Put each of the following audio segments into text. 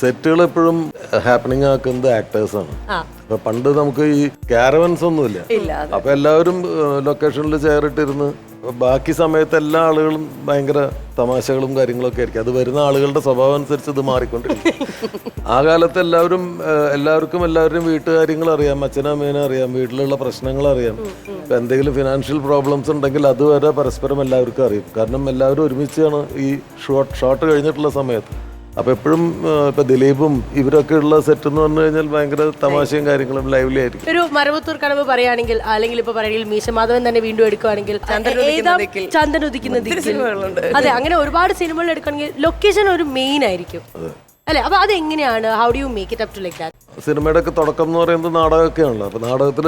സെറ്റുകൾ എപ്പോഴും ഹാപ്പനിങ് ആക്കുന്നത് ആക്ടേഴ്സാണ് അപ്പൊ പണ്ട് നമുക്ക് ഈ കാരവൻസ് ഒന്നുമില്ല. അപ്പൊ എല്ലാവരും ലൊക്കേഷനിൽ ചേറിട്ടിരുന്ന് ബാക്കി സമയത്ത് എല്ലാ ആളുകളും ഭയങ്കര തമാശകളും കാര്യങ്ങളൊക്കെ ആയിരിക്കും. അത് വരുന്ന ആളുകളുടെ സ്വഭാവം അനുസരിച്ച് ഇത് മാറിക്കൊണ്ടിരിക്കും. ആ കാലത്ത് എല്ലാവരും എല്ലാവർക്കും എല്ലാവരുടെയും വീട്ടുകാര്യങ്ങൾ അറിയാം അച്ഛനും അമ്മേനും അറിയാം വീട്ടിലുള്ള പ്രശ്നങ്ങൾ അറിയാം. ഇപ്പൊ എന്തെങ്കിലും ഫിനാൻഷ്യൽ പ്രോബ്ലംസ് ഉണ്ടെങ്കിൽ അതുവരെ പരസ്പരം എല്ലാവർക്കും അറിയും. കാരണം എല്ലാവരും ഒരുമിച്ചാണ് ഈ ഷോട്ട് ഷോട്ട് കഴിഞ്ഞിട്ടുള്ള സമയത്ത്. അപ്പൊ എപ്പോഴും ഇപ്പോൾ ഇപ്പൊ ദിലീപും ഇവരൊക്കെ ഉള്ള സെറ്റ് എന്ന് പറഞ്ഞു കഴിഞ്ഞാൽ ഭയങ്കര തമാശയും കാര്യങ്ങളും ലൈവ്ലി ആയിരിക്കും. ഒരു മരവത്തൂർ കടവ് പറയുകയാണെങ്കിൽ അല്ലെങ്കിൽ ഇപ്പൊ പറയുകയാണെങ്കിൽ മീശമാധവൻ തന്നെ വീണ്ടും എടുക്കുകയാണെങ്കിൽ. ചന്ദൻ ഉദിക്കുന്ന. അതെ അങ്ങനെ ഒരുപാട് സിനിമകൾ എടുക്കുകയാണെങ്കിൽ ലൊക്കേഷൻ ഒരു മെയിൻ ആയിരിക്കും. അല്ലെ? അപ്പൊ അത് എങ്ങനെയാണ്? How do you make it up to like that സിനിമയുടെ ഒക്കെ തുടക്കം എന്ന് പറയുന്നത് നാടകമൊക്കെയാണല്ലോ. അപ്പോൾ നാടകത്തിൽ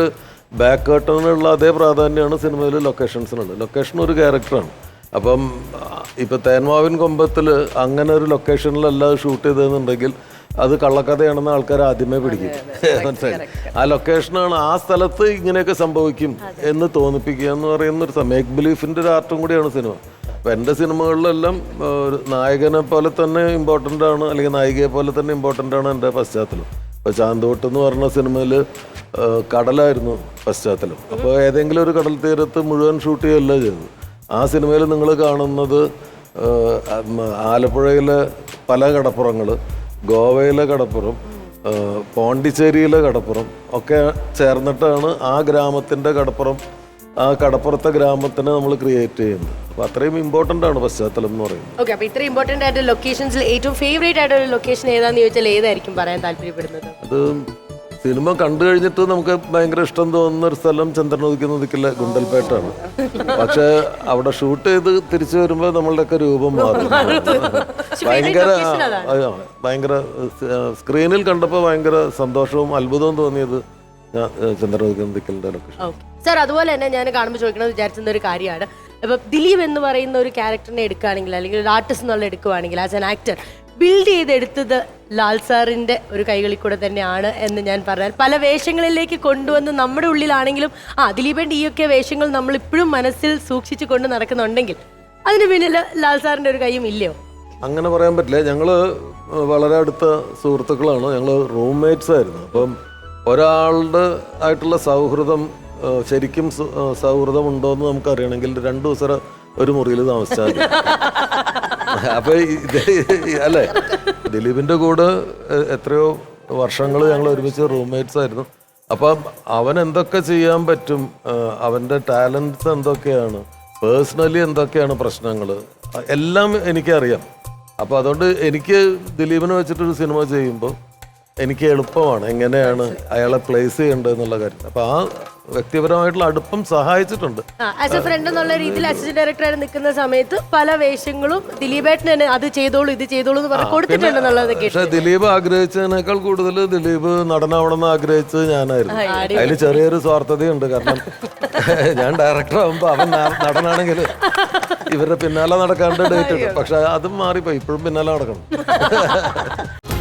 ബാക്ക് കർട്ടണിനുള്ള അതേ പ്രാധാന്യമാണ് സിനിമയിൽ ലൊക്കേഷൻസിനുള്ളത് ലൊക്കേഷൻ ഒരു ക്യാരക്ടറാണ് അപ്പം ഇപ്പം തേന്മാവിൻ കൊമ്പത്തിൽ അങ്ങനെ ഒരു ലൊക്കേഷനിലല്ലാതെ ഷൂട്ട് ചെയ്തതെന്നുണ്ടെങ്കിൽ അത് കള്ളക്കഥയാണെന്ന് ആൾക്കാർ ആദ്യമേ പിടിക്കും. മനസ്സിലായി? ആ ലൊക്കേഷനാണ് ആ സ്ഥലത്ത് ഇങ്ങനെയൊക്കെ സംഭവിക്കും എന്ന് തോന്നിപ്പിക്കുക എന്ന് പറയുന്ന ഒരു മേക്ക് ബിലീഫിന്റെ ഒരു ആർട്ടും കൂടിയാണ് സിനിമ. അപ്പം എന്റെ സിനിമകളിലെല്ലാം ഒരു നായകനെ പോലെ തന്നെ ഇമ്പോർട്ടന്റ് ആണ് അല്ലെങ്കിൽ നായികയെ പോലെ തന്നെ ഇമ്പോർട്ടന്റ് ആണ് എന്റെ പശ്ചാത്തലം. ഇപ്പോൾ ചാന്തോട്ട് എന്ന് പറഞ്ഞ സിനിമയിൽ കടലായിരുന്നു പശ്ചാത്തലം. അപ്പോൾ ഏതെങ്കിലും ഒരു കടൽ തീരത്ത് മുഴുവൻ ഷൂട്ട് ചെയ്യുകയല്ല ചെയ്തത്. ആ സിനിമയിൽ നിങ്ങൾ കാണുന്നത് ആലപ്പുഴയിലെ പല കടപ്പുറങ്ങൾ ഗോവയിലെ കടപ്പുറം പോണ്ടിച്ചേരിയിലെ കടപ്പുറം ഒക്കെ ചേർന്നിട്ടാണ് ആ ഗ്രാമത്തിന്റെ കടപ്പുറം ആ കടപ്പുറത്തെ ഗ്രാമത്തിനെ നമ്മൾ ക്രിയേറ്റ് ചെയ്യുന്നത്. അപ്പോൾ അത്രയും ഇമ്പോർട്ടന്റ് ആണ് പശ്ചാത്തലം എന്ന് പറയുന്നത്. ഓക്കെ അപ്പൊ ഇത്രയും ഇമ്പോർട്ടന്റ് ആയിട്ട് ലൊക്കേഷൻസിൽ ഏറ്റവും ഫേവറേറ്റ് ആയിട്ടുള്ള ലൊക്കേഷൻ ഏതാന്ന് ചോദിച്ചാൽ ഏതായിരിക്കും പറയാൻ താല്പര്യപ്പെടുന്നത്? അത് സിനിമ കണ്ടു കഴിഞ്ഞിട്ട് നമുക്ക് ഭയങ്കര ഇഷ്ടം തോന്നുന്ന ഒരു സ്ഥലം ചന്ദ്രനോദിക്കുന്ന ദിക്കിലെ ഗുണ്ടൽപേട്ടാണ്. പക്ഷെ അവിടെ ഷൂട്ട് ചെയ്ത് തിരിച്ചു വരുമ്പോൾ നമ്മളുടെയൊക്കെ രൂപം മാറും. ഭയങ്കര ഭയങ്കര സ്ക്രീനിൽ കണ്ടപ്പോൾ ഭയങ്കര സന്തോഷവും അത്ഭുതവും തോന്നിയത് ഞാൻ ചന്ദ്രനോദിക്കുന്ന ദിക്കലിന്റെ ലൊക്കേഷൻ സാർ അതുപോലെ തന്നെ ഞാൻ കാണുമ്പോൾ ചോദിക്കണമെന്ന് വിചാരിച്ചിരുന്ന ഒരു കാര്യമാണ്. ഇപ്പൊ ദിലീപ് എന്ന് പറയുന്ന ഒരു ക്യാരക്ടറിനെ എടുക്കുകയാണെങ്കിൽ അല്ലെങ്കിൽ ഒരു ആർട്ടിസ്റ്റ് എന്നുള്ള എടുക്കുകയാണെങ്കിൽ ആസ് ആൻ ആക്ടർ ബിൽഡ് ചെയ്തെടുത്തത് ലാൽ സാറിന്റെ ഒരു കൈകളിൽ കൂടെ തന്നെയാണ് എന്ന് ഞാൻ പറഞ്ഞാൽ പല വേഷങ്ങളിലേക്ക് കൊണ്ടുവന്ന് നമ്മുടെ ഉള്ളിലാണെങ്കിലും ആ ദിലീപേന്റെ ഈയൊക്കെ വേഷങ്ങൾ നമ്മൾ ഇപ്പോഴും മനസ്സിൽ സൂക്ഷിച്ചു കൊണ്ട് നടക്കുന്നുണ്ടെങ്കിൽ അതിന് പിന്നിൽ ലാൽ സാറിന്റെ ഒരു കൈയും ഇല്ലയോ? അങ്ങനെ പറയാൻ പറ്റില്ല. ഞങ്ങൾ വളരെ അടുത്ത സുഹൃത്തുക്കളാണ്. ഞങ്ങൾ റൂംമേറ്റ്സ് ആയിരുന്നു. അപ്പം ഒരാളുടെ ആയിട്ടുള്ള സൗഹൃദം ശരിക്കും സൗഹൃദം ഉണ്ടോ എന്ന് നമുക്ക് രണ്ട് രണ്ടു ദിവസം ഒരു മുറിയിൽ താമസിച്ചാൽ മതി. അപ്പൊ അല്ലേ? ദിലീപിന്റെ കൂടെ എത്രയോ വർഷങ്ങൾ ഞങ്ങൾ ഒരുമിച്ച് റൂംമേറ്റ്സ് ആയിരുന്നു. അപ്പം അവൻ എന്തൊക്കെ ചെയ്യാൻ പറ്റും? അവന്റെ ടാലൻസ് എന്തൊക്കെയാണ്? പേഴ്സണലി എന്തൊക്കെയാണ് പ്രശ്നങ്ങൾ എല്ലാം എനിക്കറിയാം. അപ്പൊ അതുകൊണ്ട് എനിക്ക് ദിലീപിനെ വെച്ചിട്ടൊരു സിനിമ ചെയ്യുമ്പോൾ എനിക്ക് എളുപ്പമാണ് എങ്ങനെയാണ് അയാളെ പ്ലേസ് ചെയ്യേണ്ടത് എന്നുള്ള കാര്യം. അപ്പൊ ആ വ്യക്തിപരമായിട്ടുള്ള അടുപ്പം സഹായിച്ചിട്ടുണ്ട്. ആസ് എ ഫ്രണ്ട് എന്നുള്ള രീതിയിൽ അസിസ്റ്റന്റ് ഡയറക്ടറായി നിൽക്കുന്ന സമയത്ത് പല വേഷങ്ങളും ദിലീപേട്ടൻ തന്നെ അത് ചെയ്തോളൂ ഇത് ചെയ്തോളൂ എന്ന് പറഞ്ഞ് കൊടുത്തിട്ടുണ്ടെന്നുള്ളത് കേട്ടു പക്ഷെ ദിലീപ് ആഗ്രഹിച്ചതിനേക്കാൾ കൂടുതൽ ദിലീപ് നടനാവണമെന്ന് ആഗ്രഹിച്ചത് ഞാനായിരുന്നു. അതിൽ ചെറിയൊരു സ്വാർത്ഥതയുണ്ട്. കാരണം ഞാൻ ഡയറക്ടർ ആകുമ്പോൾ അവൻ നടനാണെങ്കിൽ ഇവരുടെ പിന്നാലെ നടക്കാണ്ട് ഡേറ്റ് പക്ഷെ അതും മാറിപ്പോയി. ഇപ്പോഴും പിന്നാലെ നടക്കണം.